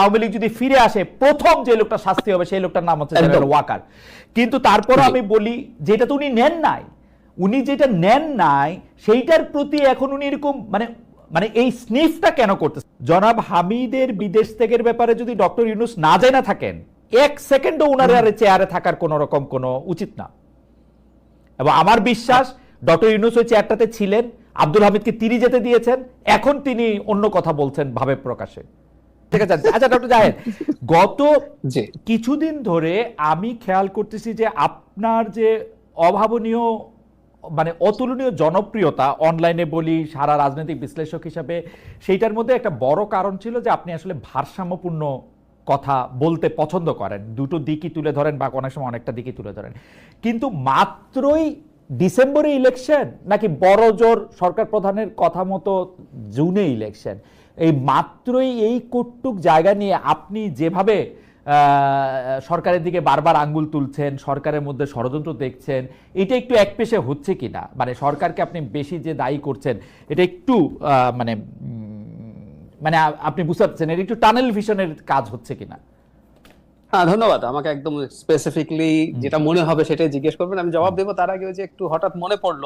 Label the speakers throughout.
Speaker 1: আওয়ামী লীগ যদি ফিরে আসে প্রথম যে লোকটা শাস্তি হবে সেই লোকটার নাম হচ্ছে ওয়াকার। কিন্তু তারপরও
Speaker 2: জি।
Speaker 1: আমি বলি যেটা তো উনি নেন নাই উনি যেটা নেন নাই সেইটার প্রতি এখন উনি এরকম মানে মানে এই স্নিফটা কেন করতেছে? জনাব হামিদের বিদেশ থেকের ব্যাপারে যদি ডক্টর ইউনুস না জানা থাকেন এক সেকেন্ডও উনার আর চেয়ারে থাকার কোনো রকম কোনো উচিত না। এবং আমার বিশ্বাস ডক্টর ইউনুস ওই চেয়ারটাতে ছিলেন আব্দুল হামিদকে তিনি যেতে দিয়েছেন এখন তিনি অন্য কথা বলছেন ভাবে প্রকাশে। ঠিক আছে আচ্ছা ডক্টর জাহেদ গত কিছুদিন ধরে আমি খেয়াল করতেছি যে আপনার যে অভাবনীয় মানে অতুলনীয় জনপ্রিয়তা অনলাইনে বলি সারা রাজনৈতিক বিশ্লেষক হিসাবে সেইটার মধ্যে একটা বড় কারণ ছিল যে আপনি আসলে ভারসাম্যপূর্ণ কথা বলতে পছন্দ করেন। দুটো দিকই তুলে ধরেন বা অনেক সময় অনেকটা দিকই তুলে ধরেন। কিন্তু মাত্রই ডিসেম্বরে ইলেকশন নাকি বড় জোর সরকার প্রধানের কথা মতো জুনে ইলেকশন? এই মাত্রই এই কটুক জায়গা নিয়ে আপনি যেভাবে সরকারের দিকে বারবার আঙ্গুল তুলছেন, সরকারের মধ্যে ষড়যন্ত্র দেখছেন, এটা একটু এক পেশে হচ্ছে কি না মানে সরকারকে আপনি বেশি যে দায়ী করছেন, এটা একটু মানে মানে আপনি বুঝতে পারছেন, এটা একটু টানেল ভিশনের কাজ হচ্ছে কিনা?
Speaker 2: হ্যাঁ ধন্যবাদ। আমাকে একদম স্পেসিফিকলি যেটা মনে হবে সেটাই জিজ্ঞেস করবেন। আমি জবাব দেবো তার আগে যে একটু হঠাৎ মনে পড়ল।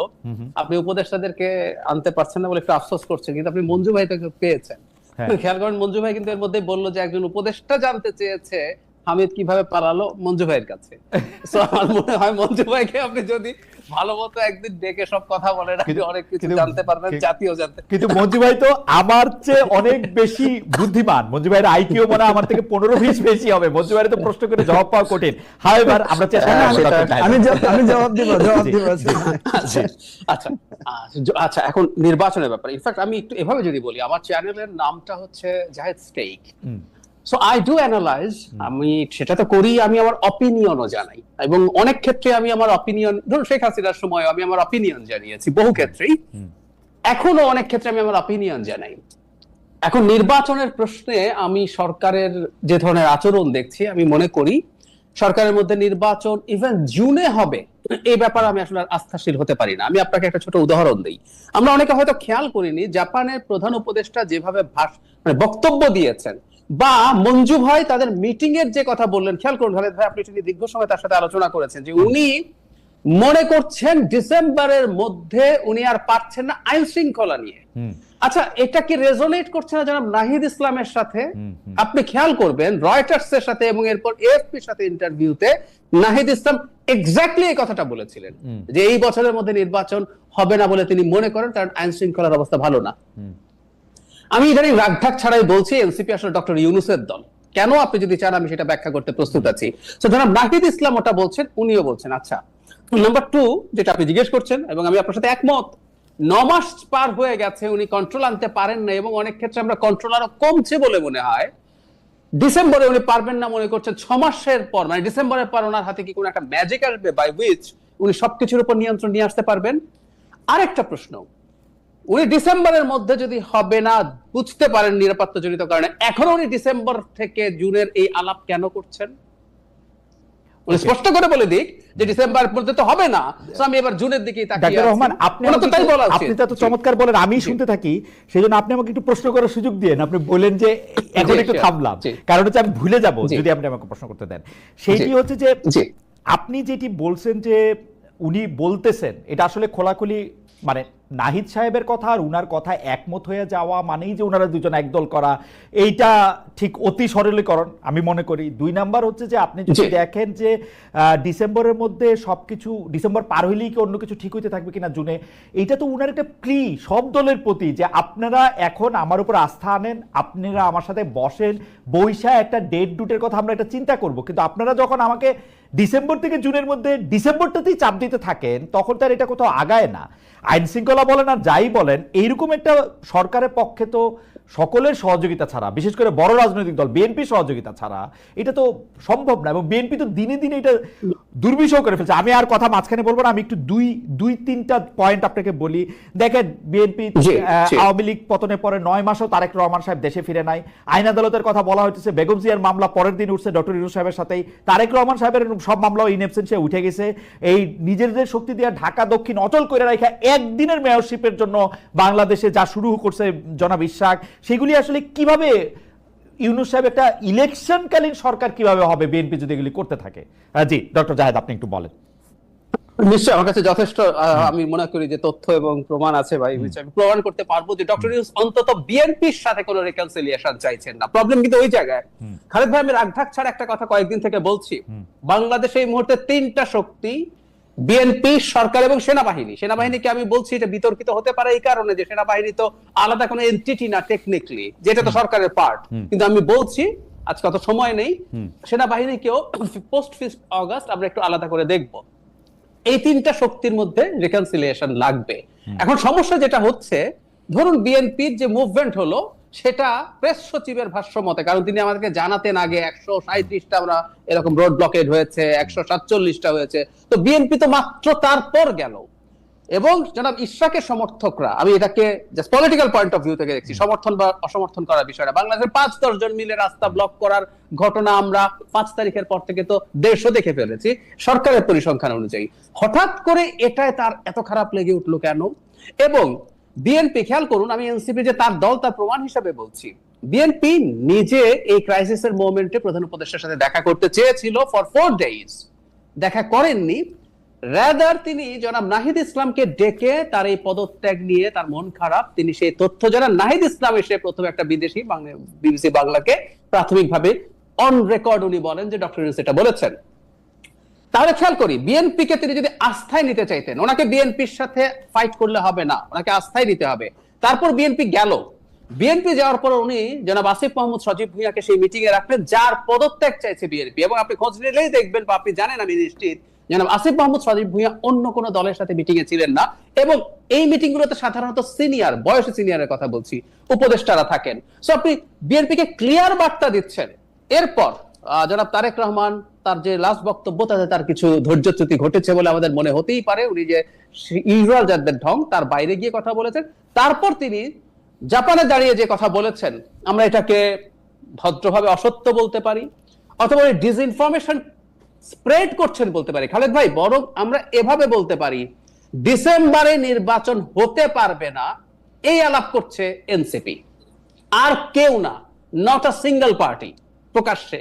Speaker 2: আপনি উপদেষ্টাদেরকে আনতে পারছেন না বলে একটু আফসোস করছেন কিন্তু আপনি মঞ্জু ভাই পেয়েছেন।
Speaker 1: হ্যাঁ।
Speaker 2: খেয়াল করেন মঞ্জু ভাই কিন্তু এর মধ্যে বলল যে একজন উপদেষ্টা জানতে চেয়েছে হামিদ কীভাবে পালালো মঞ্জু ভাইয়ের কাছে। So, আমার মনে হয় মঞ্জু ভাইকে আপনি যদি ভালো মতো একদিন ডেকে সব কথা বলেন আপনি অনেক কিছু জানতে পারবেন জাতীয় জানতে
Speaker 1: কিন্তু মঞ্জু ভাই তো আমার চেয়ে অনেক বেশি বুদ্ধিমান। মঞ্জু ভাইয়ের আইকিউ মনে আমার থেকে পনেরো বিশ বেশি হবে। মঞ্জু ভাইয়ের তো প্রশ্ন করে জবাব পাওয়া কঠিন। হাই এবার আমরা চেষ্টা
Speaker 2: হ্যাঁ,
Speaker 1: করব।
Speaker 3: আমি আমি জবাব দিব জবাব দিব
Speaker 2: আচ্ছা আচ্ছা আচ্ছা, এখন নির্বাচনের ব্যাপারে। ইনফ্যাক্ট আমি একটু এভাবে যদি বলি আমার চ্যানেলের নামটা হচ্ছে Zahed stake. So I do analyse আমি সেটা তো করি আমি আমার অপিনিয়নও জানাই। এবং অনেক ক্ষেত্রে আমি আমার অপিনিয়ন ধরুন শেখ হাসিনার সময় আমি আমার অপিনিয়ন জানিয়েছি বহু ক্ষেত্রেই। এখনও অনেক ক্ষেত্রে আমি আমার অপিনিয়ন জানাই। এখন নির্বাচনের প্রশ্নে আমি সরকারের যে ধরনের আচরণ দেখছি আমি মনে করি সরকারের মধ্যে নির্বাচন ইভেন জুনে হবে এই ব্যাপারে আমি আসলে আস্থাশীল হতে পারি না। আমি আপনাকে একটা ছোট উদাহরণ দিই। আমরা অনেকে হয়তো খেয়াল করিনি জাপানের প্রধান উপদেষ্টা যেভাবে ভাষ- মানে বক্তব্য দিয়েছেন বা মঞ্জু ভাই তাদের মিটিং এর যে কথা বললেন খেয়াল করুন খালেদ ভাই আপনি এটা নিয়ে দীর্ঘ সময় তার সাথে আলোচনা করেছেন যে উনি মনে করছেন ডিসেম্বরের মধ্যে উনি আর পারছেন না আইন শৃঙ্খলা নিয়ে। আচ্ছা এটা কি রেজোনেট করছে না জনাব নাহিদ ইসলামের সাথে। আপনি খেয়াল করবেন রয়টার্স এর সাথে এবং এরপর এএফপির সাথে ইন্টারভিউতে নাহিদ ইসলাম এক্স্যাক্টলি এই কথাটা বলেছিলেন যে এই বছরের মধ্যে নির্বাচন হবে না বলে তিনি মনে করেন কারণ আইন শৃঙ্খলার অবস্থা ভালো না। আমি ইদানিং রাগঢাক ছাড়াই বলছি, এনসিপি আসলে ডক্টর ইউনুসের দল। কেন আপনি যদি চান আমি সেটা ব্যাখ্যা করতে প্রস্তুত আছি? তো নাহিদ ইসলাম ওটা বলছেন, উনিও বলছেন। আচ্ছা নাম্বার টু যেটা আপনি জিজ্ঞেস করছেন, এবং আমি আপনার সাথে একমত মাস পার হয়ে গেছে, উনি কন্ট্রোল আনতে পারেন না এবং অনেক ক্ষেত্রে আমরা কন্ট্রোল আরও কমছে বলে মনে হয়। ডিসেম্বরে উনি পারবেন না মনে করছেন, ছ মাসের পর মানে ডিসেম্বরের পর ওনার হাতে কি কোনো একটা ম্যাজিক আসবে বাই উইচ উনি সবকিছুর উপর নিয়ন্ত্রণ নিয়ে আসতে পারবেন? আরেকটা প্রশ্ন উনি ডিসেম্বরের মধ্যে যদি হবে না বুঝতে পারেন নিরাপত্তা জনিত কারণে। এখন উনি ডিসেম্বর থেকে জুনের এই আলাপ কেন করছেন? উনি স্পষ্ট করে বলে দিক যে ডিসেম্বর মধ্যে তো হবে না। তো আমি এবার জুনের দিকেই তাকিয়ে
Speaker 1: রহমান আপনি
Speaker 2: তো তাই বলা
Speaker 1: আপনি তো চমৎকার বলেন আমি শুনতে থাকি সেই জন্য আপনি আমাকে একটু প্রশ্ন করার সুযোগ দিয়েন। আপনি বলেন যে এখন একটু থামলাম। কারণ হচ্ছে আমি ভুলে যাব যদি আপনি আমাকে প্রশ্ন করতে দেন। সেইটি হচ্ছে যে আপনি যেটি বলছেন যে উনি বলতেছেন এটা আসলে খোলাখুলি মানে নাহিদ সাহেবের কথা আর উনার কথা একমত হয়ে যাওয়া মানেই যে ওনারা দুজন একদল করা এইটা ঠিক অতি সরলীকরণ আমি মনে করি। দুই নাম্বার হচ্ছে যে আপনি যদি দেখেন যে ডিসেম্বরের মধ্যে সবকিছু ডিসেম্বর পার হইলেই কি অন্য কিছু ঠিক হইতে থাকবে কিনা জুনে এইটা তো উনার একটা প্রি সব দলের প্রতি যে আপনারা এখন আমার উপর আস্থা আনেন আপনারা আমার সাথে বসেন বৈশা একটা ডেট ডুটের কথা আমরা একটা চিন্তা করব। কিন্তু আপনারা যখন আমাকে ডিসেম্বর থেকে জুনের মধ্যে ডিসেম্বরটাতেই চাপ দিতে থাকেন, তখন তার এটা কোথাও আগায় না। আইন শৃঙ্খলা বলেন আর যাই বলেন, এইরকম একটা সরকারের পক্ষে তো সকলের সহযোগিতা ছাড়া বিশেষ করে বড় রাজনৈতিক দল বিএনপি সহযোগিতা ছাড়া এটা তো সম্ভব না। এবং বিএনপি তো দিনে দিনে এটা দুর্বিষহ করে ফেলছে। আমি আর কথা মাঝখানে বলব না আমি একটু দুই দুই তিনটা পয়েন্ট আপনাকে বলি। দেখেন বিএনপি। আওয়ামী লীগ পতনের পরে নয় মাসও তারেক রহমান সাহেব দেশে ফিরে নাই। আইন আদালতের কথা বলা হচ্ছে বেগম জিয়ার মামলা পরের দিন উঠছে ডক্টর ইউনুস সাহেবের সাথেই। তারেক রহমান সাহেবের সব মামলাও ইন অ্যাবসেন্সে উঠে গেছে। এই নিজেদের শক্তি দিয়ে ঢাকা দক্ষিণ অচল করে রাখা একদিনের মেয়রশিপের জন্য বাংলাদেশে যা শুরু করছে জনাব ইশাক সেগুলি আসলে কীভাবে ইউনুস সাহেব একটা ইলেকশনকালীন সরকার কীভাবে হবে বিএনপি যদি এগুলি করতে থাকে? জি ডক্টর জাহেদ আপনি একটু বলেন।
Speaker 2: নিশ্চয়ই আমার কাছে যথেষ্ট আমি মনে করি যে তথ্য এবং প্রমাণ আছে ভাই আমি প্রমাণ করতে পারব যে ডক্টর ইউনুস অন্তত বিএনপির সাথে কোনো রেকনসিলিয়েশন চাইছেন না। প্রবলেম কিন্তু ওই জায়গায়। খালেদ ভাই আমি রাগঢাক ছাড়া একটা কথা কয়েকদিন থেকে বলছি। বাংলাদেশে এই মুহূর্তে তিনটা শক্তি বিএনপি সরকার এবং সেনাবাহিনী। সেনাবাহিনীকে আমি বলছি এটা বিতর্কিত হতে পারে এই কারণে যে সেনাবাহিনী তো আলাদা কোনো এন্টিটি না টেকনিক্যালি যেটা তো সরকারের পার্ট কিন্তু আমি বলছি আজকে অত সময় নেই সেনাবাহিনীকেও পোস্ট ফিস্ট অগাস্ট আমরা একটু আলাদা করে দেখব। এই তিনটা শক্তির মধ্যে রিকনসিলিয়েশন লাগবে। এখন সমস্যা যেটা হচ্ছে ধরুন বিএনপির যে মুভমেন্ট হলো সেটা প্রেস সচিবের ভাষ্য মতে কারণ তিনি আমাদেরকে জানাতেন আগে একশো সাঁত্রিশটা আমরা এরকম রোড ব্লকেড হয়েছে একশো সাতচল্লিশটা হয়েছে। তো বিএনপি তো মাত্র তারপর গেল। এবং জনাব ইশরাকের সমর্থকরা আমি এটাকে just political point of view থেকে দেখছি সমর্থন বা অসমর্থন করার বিষয়টা। বাংলাদেশের পাঁচ দশ জন মিলে রাস্তা ব্লক করার ঘটনা আমরা পাঁচ তারিখের পর থেকে তো দেড়শো দেখে ফেলেছি সরকারের পরিসংখ্যান অনুযায়ী। হঠাৎ করে এটায় তার এত খারাপ লেগে উঠল কেন? এবং বিএনপি খেয়াল করুন, আমি এনসিপি যে তার দল, তার প্রমাণ হিসাবে বলছি। বিএনপি নিজে এই ক্রাইসিসের মোমেন্টে প্রধান উপদেষ্টার সাথে দেখা করতে চেয়েছিল ফর ফোর ডেইজ দেখা করেননি। রাদার তিনি জনাব নাহিদ ইসলামকে ডেকে তার এই পদত্যাগ নিয়ে তার মন খারাপ। তিনি সেই তথ্য জানান। নাহিদ ইসলাম এসে প্রথমে একটা বিদেশি বিবিসি বাংলাকে প্রাথমিকভাবে অন রেকর্ড উনি বলেন যে ডক্টর এটা বলেছেন। তাহলে খেয়াল করি বিএনপি কে তিনি যদি আস্থায় নিতে চাইতেন, ওনাকে বিএনপির সাথে ফাইট করলে হবে না, ওনাকে আস্থায় নিতে হবে। তারপর বিএনপি গেল। বিএনপি যাওয়ার পর উনি জনাব আসিফ মোহাম্মদ সজীব ভুঁইয়াকে সেই মিটিং এ রাখলেন, যার পদত্যাগ চাইছে বিএনপি এবং আপনি খোঁজ নিলেই দেখবেন বা আপনি জানেন, আমি নিশ্চিত জনাব আসিফ মোহাম্মদ সজীব ভুঁইয়া অন্য কোনো দলের সাথে মিটিং এ ছিলেন না। এবং এই মিটিং গুলোতে সাধারণত সিনিয়র বয়সে সিনিয়রের কথা বলছি, উপদেষ্টারা থাকেন। সো আপনি বিএনপি কে ক্লিয়ার বার্তা দিচ্ছেন। এরপর জনাব তারেক রহমান, তার যে লাস্ট বক্তব্য, তাতে তার কিছু ধৈর্যচ্যুতি ঘটেছে বলে আমাদের মনে হতেই পারে। উনি যে ইউজুয়াল যাদের ঢং, তার বাইরে গিয়ে কথা বলেছেন। তারপর তিনি জাপানে দাঁড়িয়ে যে কথা বলেছেন, আমরা এটাকে ভদ্রভাবে অসত্য বলতে পারি, অথবা ডিসইনফরমেশন স্প্রেড করছেন বলতে পারি। খালেদ ভাই, বরং আমরা এভাবে বলতে পারি, ডিসেম্বরে নির্বাচন হতে পারবে না, এই আলাপ করছে এনসিপি। আর কেউ না নট আ সিঙ্গেল পার্টি প্রকাশ্যে।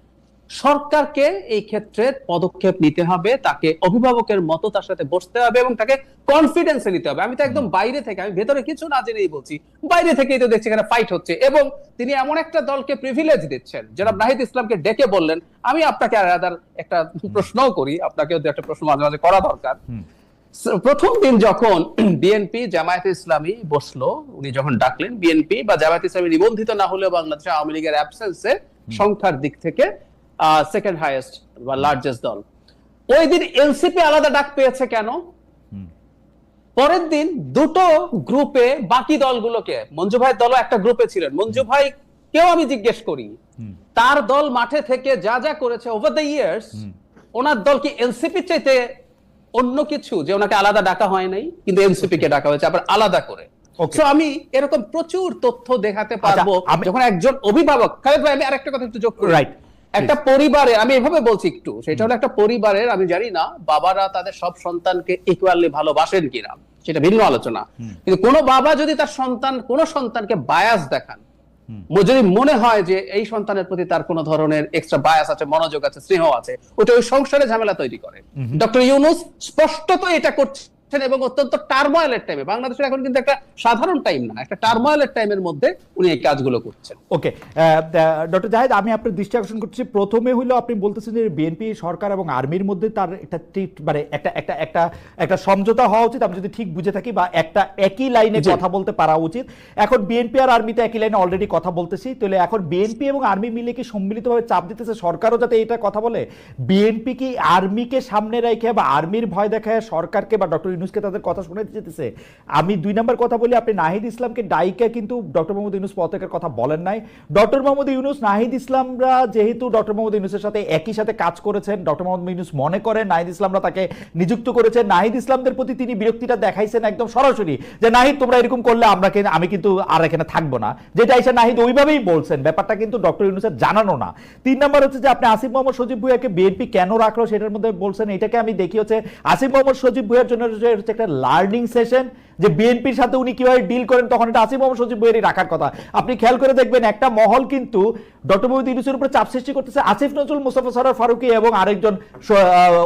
Speaker 2: সরকারকে এই ক্ষেত্রে পদক্ষেপ নিতে হবে তাকে অভিভাবকের মতো তার সাথে বসতে হবে এবং তাকে কনফিডেন্সে নিতে হবে। আমি তো একদম বাইরে থেকে আমি ভেতরে কিছু না জেনেই বলছি বাইরে থেকেই তো দেখছি এখানে ফাইট হচ্ছে এবং তিনি এমন একটা দলকে প্রিভিলেজ দিচ্ছেন যারা নাহিদ ইসলামকে ডেকে বললেন আমি আপনাকে আলাদা একটা প্রশ্নও করি আপনাকেও একটা প্রশ্ন মাঝে মাঝে করা দরকার। প্রথম দিন যখন বিএনপি জামায়াত ইসলামী বসল উনি যখন ডাকলেন বিএনপি বা জামায়াত ইসলামী নিবন্ধিত না হলেও বাংলাদেশে আওয়ামী লীগের অ্যাবসেন্সে সংখ্যার দিক থেকে সেকেন্ড হাইয়েস্ট বা লার্জেস্ট দল। ওই দিন এনসিপি আলাদা ডাক পেয়েছে কেন? পরের দিন দুটো গ্রুপে বাকি দলগুলোকে মঞ্জু ভাইয়ের দলও একটা গ্রুপে ছিলেন। মঞ্জু ভাই কেউ আমি জিজ্ঞেস করি তার দল মাঠে থেকে যা যা করেছে ওভার দ্য ইয়ার্স ওনার দল কি এনসিপি চাইতে অন্য কিছু? যে ওনাকে আলাদা ডাকা হয় নাই কিন্তু এনসিপি কে ডাকা হয়েছে আবার আলাদা করে। আমি এরকম প্রচুর তথ্য দেখাতে পারব
Speaker 1: আচ্ছা, আমি-
Speaker 2: যখন একজন অভিভাবক খালেদ ভাই আমি আরেকটা কথা একটু যোগ করি।
Speaker 1: Right.
Speaker 2: একটা পরিবারে আমি এভাবে বলছি একটু সেটা হলো একটা পরিবারের আমি জানি না বাবারা তাদের সব সন্তানকে ইকুয়ালি ভালোবাসেন কিনা সেটা ভিন্ন আলোচনা। কিন্তু কোন বাবা যদি তার সন্তান কোন সন্তানকে বায়াস দেখান যদি মনে হয় যে এই সন্তানের প্রতি তার কোন ধরনের এক্সট্রা বায়াস আছে মনোযোগ আছে স্নেহ আছে ওটা ওই সংসারে ঝামেলা তৈরি করে। ডক্টর ইউনুস স্পষ্টত এটা করছেন এবং অত্যন্ত টার্ময়েলের টাইমে বাংলাদেশের এখন কিন্তু একটা সাধারণ টাইম না একটা টার্ময়েলের টাইমের মধ্যে উনি এই কাজগুলো করছেন।
Speaker 1: ওকে ডক্টর জাহেদ আমি আপনার দৃষ্টি আকর্ষণ করছি। প্রথমে হইল আপনি বলতেছেন যে বিএনপি সরকার এবং আর্মির মধ্যে তার একটা মানে একটা একটা একটা একটা সমঝোতা হওয়া উচিত। আমি যদি ঠিক বুঝে থাকি বা একটা একই লাইনে কথা বলতে পারা উচিত। এখন বিএনপি আর আর্মিতে একই লাইনে অলরেডি কথা বলতেছি। তাহলে এখন বিএনপি এবং আর্মি মিলে কি সম্মিলিতভাবে চাপ দিতেছে সরকারও যাতে এটা কথা বলে? বিএনপি কি আর্মিকে সামনে রেখে বা আর্মির ভয় দেখায় সরকারকে বা ডক্টর ইউনুসকে তাদের কথা শোনাতে যেতেছে। আমি দুই নম্বর কথা বলি, আপনি নাহিদ ইসলামকে ডাইকা কিন্তু ডক্টর মোহাম্মদ ইউনুস পদত্যাগের কথা বলেন নাই। ডক্টর মোহাম্মদ ইউনুস, নাহিদ ইসলামরা যেহেতু ডক্টর মোহাম্মদ ইউনুসের সাথে একই সাথে কাজ করেছেন, ডক্টর মোহাম্মদ ইউনুস মনে করেন নাহিদ ইসলামরা তাকে নিযুক্ত করেছেন নাহিদ ইসলামদের প্রতি তিনি বিরক্তিটা দেখাইছেন একদম সরাসরি যে, নাহিদ, তোমরা এরকম করলে আমরা আমি কিন্তু আর এখানে থাকব না। যেটা এসে নাহিদ ওইভাবেই বলছেন, ব্যাপারটা কিন্তু ডক্টর ইউনুসের জানানো না। তিন নম্বর হচ্ছে যে, আপনি আসিফ মোহাম্মদ সজীব ভুইয়াকে বিএনপি কেন রাখল সেটার মধ্যে বলছেন, এটাকে আমি দেখি হচ্ছে, আসিফ মোহাম্মদ সজীব ভুইয়ার জন্য হচ্ছে হচ্ছে একটা লার্নিং সেশন যে বিএনপির সাথে উনি কীভাবে ডিল করেন, তখন এটা আসিফ মোহাম্মদ সজীব ভুইয়ারই রাখার কথা। আপনি খেয়াল করে দেখবেন, একটা মহল কিন্তু ডক্টর মোহাম্মদ ইউনুসের উপরে চাপ সৃষ্টি করতেছে, আসিফ নজরুল, মুস্তাফা সরার ফারুকি এবং আরেকজন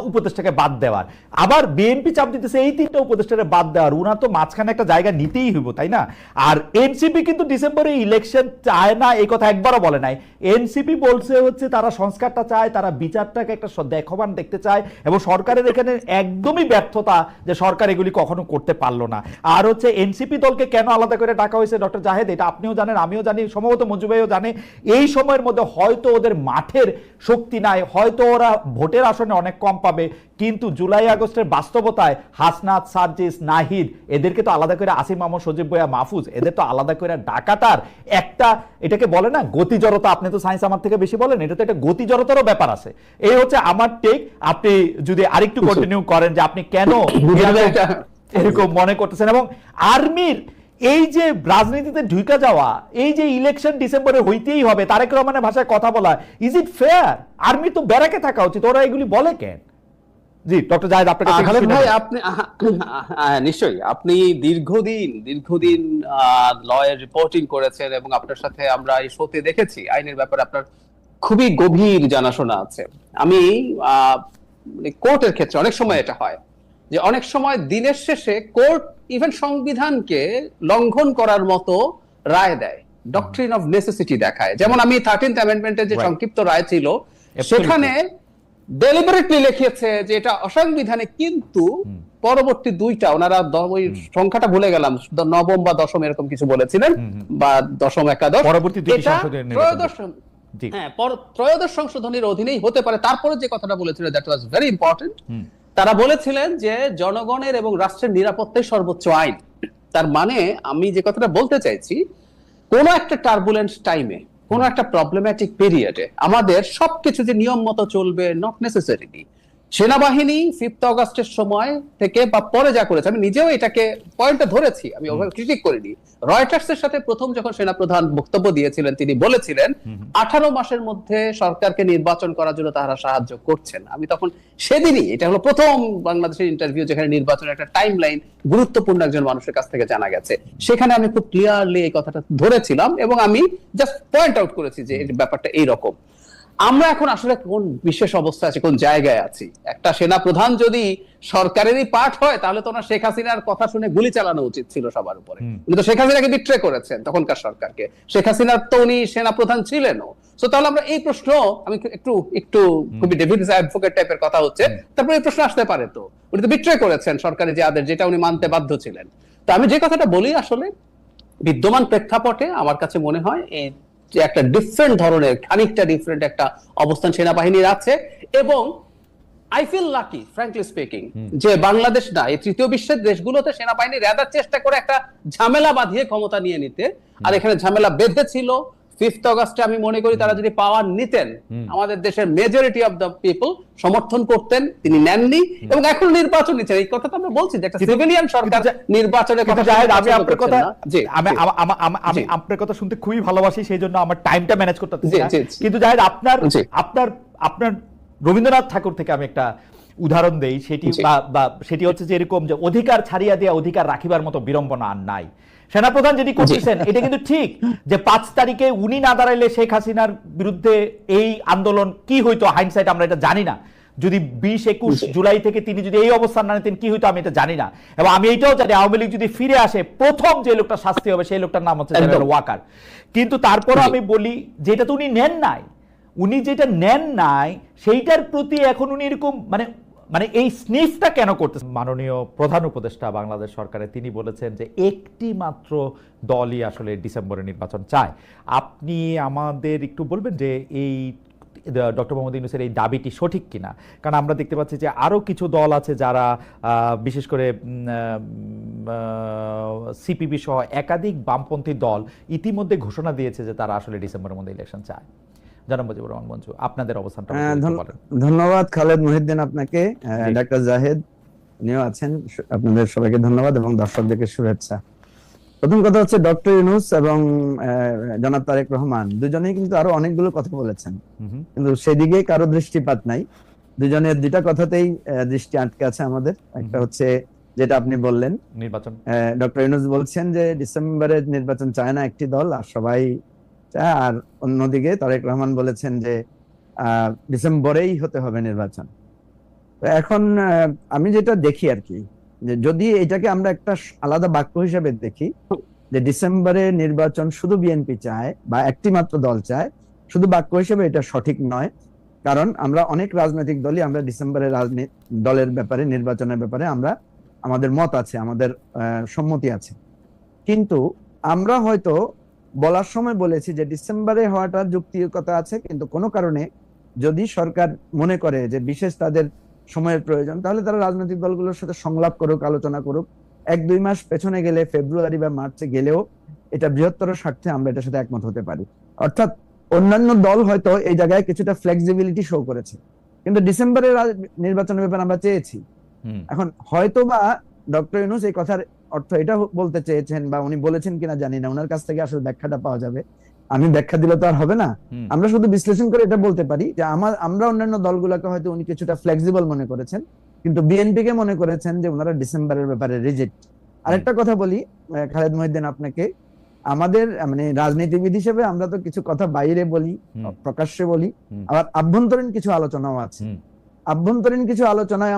Speaker 1: উপদেষ্টাকে বাদ দেওয়ার। আবার বিএনপি চাপ দিতেছে, এই তিনটা উপদেষ্টাকে বাদ দেওয়ার। উনার তো মাঝখানে একটা জায়গা নিতেই হইব, তাই না? আর এনসিপি কিন্তু ডিসেম্বরে ইলেকশন চায় না, এই কথা একবারও বলে নাই। এনসিপি বলছে হচ্ছে, তারা সংস্কারটা চায়, তারা বিচারটাকে একটা দেখবান দেখতে চায়, এবং সরকারের এখানে একদমই ব্যর্থতা যে সরকার এগুলি কখনো করতে পারল না। আর হচ্ছে এনসিপি দলকে কেন আলাদা করে ডাকা হয়েছে ডক্টর জাহেদ এটা আপনিও জানেন আমিও জানি সম্ভবত মঞ্জু ভাইও জানে। এই সময়ের মধ্যে হয়তো ওদের মাঠের শক্তি নাই হয়তো ওরা ভোটের আসনে অনেক কম পাবে কিন্তু জুলাই আগস্টের বাস্তবতায় হাসনাত সার্জিস নাহিদ এদেরকে তো আলাদা করে আসিম মাহমুদ সজীব বইয়া মাহফুজ এদের তো আলাদা করে ডাকাতার একটা এটাকে বলে না গতি জড়তা আপনি তো সায়েন্স আমার থেকে বেশি বলেন এটা তো একটা গতি জড়তারও ব্যাপার আছে। এই হচ্ছে আমার টেক আপনি যদি আরেকটু কন্টিনিউ করেন যে আপনি কেন এরকম মনে করতেছেন। এবং আর্মির এই যে রাজনীতিতে ঢুকে যাওয়া এই যে ইলেকশন ডিসেম্বরে হইতেই হবে তারেক রহমানের ভাষায় কথা বলা ইজ ইট ফেয়ার আর্মি তো ব্যারাকে থাকা উচিত ওরা এগুলি বলে কেন? জি ডক্টর জাহেদ আপনার
Speaker 2: ভাই আপনি নিশ্চয়ই আপনি দীর্ঘদিন দীর্ঘদিন লয়ের রিপোর্টিং করেছেন এবং আপনার সাথে আমরা এই শোতে দেখেছি আইনের ব্যাপারে আপনার খুবই গভীর জানাশোনা আছে। আমি আহ, মানে কোর্টের ক্ষেত্রে অনেক সময় এটা হয়। যে অনেক সময় দিনের শেষে কোর্ট ইভেন সংবিধানকে লঙ্ঘন করার মতো রায় দেয় ডক্ট্রিন অফ নেসেসিটি দেখায়। যেমন আমি থার্টিন্থ অ্যামেন্ডমেন্টের যে সংক্ষিপ্ত রায় ছিল সেখানে ডেলিবারেটলি লিখেছে যে এটা অসাংবিধানিক কিন্তু পরবর্তী দুইটা ওনারা ওই সংখ্যাটা ভুলে গেলাম নবম বা দশম এরকম কিছু বলেছিলেন। বা দশম একাদশ।
Speaker 1: পরবর্তী
Speaker 2: ত্রয়োদশ হ্যাঁ ত্রয়োদশ সংশোধনীর অধীনেই হতে পারে তারপরে যে কথাটা বলেছিলেন দ্যাট ওয়াজ ভেরি ইম্পর্টেন্ট। তারা বলেছিলেন যে জনগণের এবং রাষ্ট্রের নিরাপত্তাই সর্বোচ্চ আইন। তার মানে আমি যে কথাটা বলতে চাইছি, কোন একটা টার্বুলেন্ট টাইমে কোনো একটা প্রবলেম্যাটিক পিরিয়ডে আমাদের সবকিছু যে নিয়ম মতো চলবে নট নেসেসারিলি সেনাবাহিনী ফিফথ অগস্টের সময় থেকে বা পরে যা করেছে আমি নিজেও এটাকে পয়েন্টটা ধরেছি আমি ক্রিটিক করিনি। রয়টার্স এর সাথে প্রথম যখন সেনাপ্রধান বক্তব্য দিয়েছিলেন তিনি বলেছিলেন আঠারো মাসের মধ্যে সরকারকে নির্বাচন করার জন্য তারা সাহায্য করছেন। আমি তখন সেদিনই এটা হলো প্রথম বাংলাদেশের ইন্টারভিউ যেখানে নির্বাচনের একটা টাইম লাইন গুরুত্বপূর্ণ একজন মানুষের কাছ থেকে জানা গেছে। সেখানে আমি খুব ক্লিয়ারলি এই কথাটা ধরেছিলাম এবং আমি জাস্ট পয়েন্ট আউট করেছি যে ব্যাপারটা এইরকম। আমরা এখন আসলে কোন বিশেষ অবস্থা আছে কোন জায়গায় আছি? একটা সেনা প্রধান যদি সরকারেরই পার্ট হয় তাহলে তো ওনার শেখ হাসিনার কথা শুনে গুলি চালানো উচিত ছিল সবার উপরে। উনি তো শেখ হাসিনাকে বিট্রে করেছেন তখনকার সরকারকে। শেখ হাসিনার তো উনি সেনা প্রধান ছিলেনও। তো তাহলে আমরা এই প্রশ্ন আমি একটু একটু খুবই অ্যাডভোকেট টাইপের কথা হচ্ছে। তারপরে এই প্রশ্ন আসতে পারে তো। উনি তো বিট্রে করেছেন সরকারি যে আদেশ যেটা উনি মানতে বাধ্য ছিলেন। তো আমি যে কথাটা বলি আসলে বিদ্যমান প্রেক্ষাপটে আমার কাছে মনে হয় এই যে একটা ডিফারেন্ট ধরনের খানিকটা ডিফারেন্ট একটা অবস্থান সেনাবাহিনীর আছে এবং I feel lucky frankly speaking যে বাংলাদেশ না এই তৃতীয় বিশ্বের দেশগুলোতে সেনাবাহিনী রেদার চেষ্টা করে একটা ঝামেলা বাঁধিয়ে ক্ষমতা নিয়ে নিতে। আর এখানে ঝামেলা বেঁধেছিল ফিফথ অগস্টে আমি মনে করি তারা যদি পাওয়ার নিতেন আমাদের দেশের মেজরিটি অফ দ্য পিপল সমর্থন করতেন তিনি নেননি এবং এখন নির্বাচন নিচ্ছেন। এই কথা তো আমরা বলছি যে একটা সিভিলিয়ান সরকার নির্বাচনের কথা
Speaker 1: জাহেদ আমি আপনার কথা
Speaker 2: জি,
Speaker 1: আমি। আমা- আপনার কথা শুনতে খুবই ভালোবাসি সেই জন্য আমার টাইমটা ম্যানেজ করতে
Speaker 2: জি।
Speaker 1: কিন্তু জাহেদ আপনার আপনার আপনার রবীন্দ্রনাথ ঠাকুর থেকে আমি একটা উদাহরণ দেই। সেটি বা বা সেটি হচ্ছে যে এরকম যে অধিকার ছাড়িয়া দেয়া অধিকার রাখিবার মতো বিড়ম্বনা আর নাই। সেনাপ্রধান যেটি করতেছেন এটা কিন্তু ঠিক যে পাঁচ তারিখে উনি না দাঁড়াইলে শেখ হাসিনার বিরুদ্ধে এই আন্দোলন কি হইতো? হাইন্ডসাইট আমরা এটা জানি না। যদি বিশ একুশ জুলাই থেকে তিনি যদি এই অবস্থান না নিতেন কি হইতো আমি এটা জানি না। এবং আমি এটাও জানি আওয়ামী লীগ যদি ফিরে আসে প্রথম যে লোকটা শাস্তি হবে সেই লোকটার নাম হচ্ছে ওয়াকার। কিন্তু তারপর আমি বলি যেটা তো উনি নেন নাই উনি যেটা নেন নাই সেইটার প্রতি এখন উনি এরকম মানে মানে এই স্নিফটা কেন করতেছেন মাননীয় প্রধান উপদেষ্টা বাংলাদেশ সরকারের, তিনি বলেছেন যে একটি মাত্র দলই আসলে ডিসেম্বরে নির্বাচন চায়। আপনি আমাদের একটু বলবেন যে এই ডক্টর মোহাম্মদ ইউনুসের এই দাবিটি সঠিক কিনা? কারণ আমরা দেখতে পাচ্ছি যে আরও কিছু দল আছে যারা বিশেষ করে সিপিবি সহ একাধিক বামপন্থী দল ইতিমধ্যে ঘোষণা দিয়েছে যে তারা আসলে ডিসেম্বরের মধ্যে ইলেকশন চায়। জনাব মুজিবুর রহমান মঞ্জু আপনাদের অবস্থানটা
Speaker 3: হ্যাঁ। ধন্যবাদ খালেদ মহিউদ্দিন আপনাকে ডাক্তার জাহেদ আছেন আপনাদের সবাইকে ধন্যবাদ এবং দর্শকদেরকে শুভেচ্ছা। প্রথম কথা হচ্ছে ডক্টর ইউনুস এবং জনাব তারেক রহমান দুজনেই কিন্তু আরও অনেকগুলো কথা বলেছেন। কিন্তু সেদিকে কারও দৃষ্টিপাত নাই। দুজনের দুইটা কথাতেই দৃষ্টি আটকে আছে আমাদের। একটা হচ্ছে যেটা আপনি বললেন
Speaker 1: নির্বাচন।
Speaker 3: ডক্টর ইউনুস বলছেন যে ডিসেম্বরে নির্বাচন চায় না একটি দল আর সবাই আর অন্যদিকে তারেক রহমান বলেছেন যে ডিসেম্বরেই হতে হবে নির্বাচন। এখন আমি যেটা দেখি আর কি যদি এটাকে আমরা একটা আলাদা বাক্য হিসেবে দেখি, যে ডিসেম্বরে নির্বাচন শুধু বিএনপি চায় বা একটি মাত্র দল চায়, শুধু বাক্য হিসেবে এটা সঠিক নয়। কারণ আমরা অনেক রাজনৈতিক দলই আমরা ডিসেম্বরের রাজনীতি দলের ব্যাপারে, নির্বাচনের ব্যাপারে আমরা, আমাদের মত আছে, আমাদের সম্মতি আছে। কিন্তু আমরা হয়তো বলার সময় বলেছি যে ডিসেম্বরে হওয়াটা যুক্তিকতা আছে কিন্তু কোনো কারণে যদি সরকার মনে করে যে বিশেষ তাদের সময়ের প্রয়োজন তাহলে তারা রাজনৈতিক দলগুলোর সাথে সংলাপ করুক আলোচনা করুক। এক দুই মাস পেছনে গেলে ফেব্রুয়ারি বা মার্চে গেলেও এটা বৃহত্তর স্বার্থে আমরা এটার সাথে একমত হতে পারি। অর্থাৎ অন্যান্য দল হয়তো এই জায়গায় কিছুটা ফ্লেক্সিবিলিটি শো করেছে। কিন্তু ডিসেম্বরের নির্বাচনের ব্যাপারে আমরা চেয়েছি। এখন হয়তো বা ডক্টর ইউনুস এই কথার অর্থ এটা বলতে চেয়েছেন বা উনি বলেছেন কিনা জানি না ওনার কাছ থেকে আসলে ব্যাখ্যাটা পাওয়া যাবে। আমি ব্যাখ্যা দিলে তো আর হবে না। আমরা শুধু বিশ্লেষণ করে এটা বলতে পারি যে আমার আমরা অন্যান্য দলগুলোকে হয়তো উনি কিছুটা ফ্লেক্সিবল মনে করেছেন কিন্তু বিএনপি কে মনে করেছেন যে ওনারা ডিসেম্বরের ব্যাপারে রিজেক্ট আরেকটা কথা বলি খালেদ মহিউদ্দিন আপনাকে আমাদের মানে রাজনীতিবিদ হিসেবে আমরা তো কিছু কথা বাইরে বলি প্রকাশ্যে বলি আবার আভ্যন্তরীণ কিছু আলোচনাও আছে। আভ্যন্তরীণ কিছু আলোচনায়